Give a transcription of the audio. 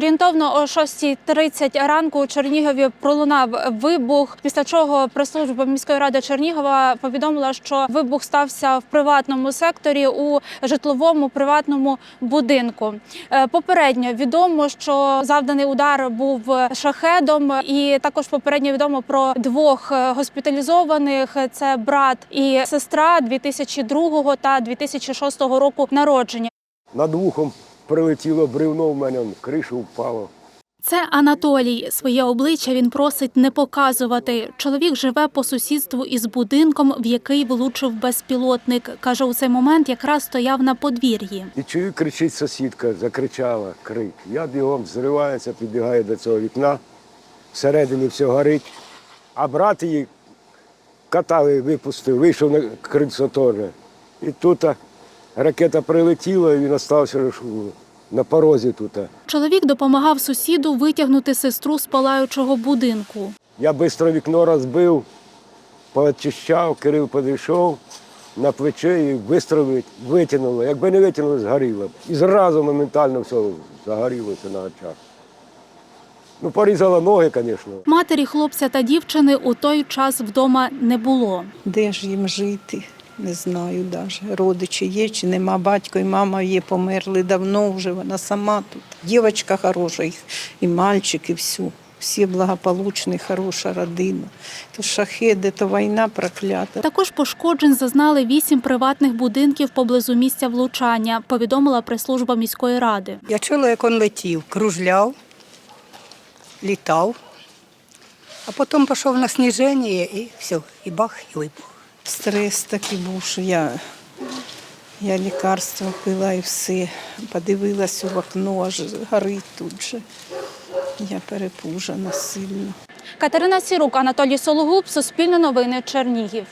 Орієнтовно о 6.30 ранку у Чернігові пролунав вибух. Після чого прес-служба міської ради Чернігова повідомила, що вибух стався в приватному секторі у житловому приватному будинку. Е, Попередньо відомо, що завданий удар був шахедом, і також попередньо відомо про двох е, госпіталізованих: це брат і сестра 2002 та 2006 року народження. Над вухом прилетіло бревно в мене, кришу впало. Це Анатолій. Своє обличчя він просить не показувати. Чоловік живе по сусідству із будинком, в який влучив безпілотник. Каже, у цей момент якраз стояв на подвір'ї. І чую, кричить сусідка, закричала крик. Я бігом зривається, підбігаю до цього вікна, всередині все горить. А брат її катали, випустив, вийшов на крильцо теж. І тут ракета прилетіла, і він остався на порозі тут. Чоловік допомагав сусіду витягнути сестру з палаючого будинку. Я швидко вікно розбив, поочищав, Кирил підійшов на плече і швидко витягнуло. Якби не витягнуло, згоріло. б. І зразу моментально все загорілося на очах. Ну, порізала ноги, звісно. Матері хлопця та дівчини у той час вдома не було. Де ж їм жити? Не знаю навіть. Родичі є чи нема. Батько і мама є, померли давно вже, вона сама тут. Дівчинка хороша, і- і мальчик, і все. Всі благополучні, хороша родина. То шахеди, то війна проклята. Також пошкоджень зазнали вісім приватних будинків поблизу місця влучання. Повідомила прес-служба міської ради. Я чула, як він летів, кружляв, літав, а потім пішов на сніження і все, і бах, і вибух. Стрес такий був, що я, я лікарство пила і все. Подивилась у вікно, аж горить тут же. Я перепужена сильно. Катерина Сірук, Анатолій Сологуб, Суспільне новини, Чернігів.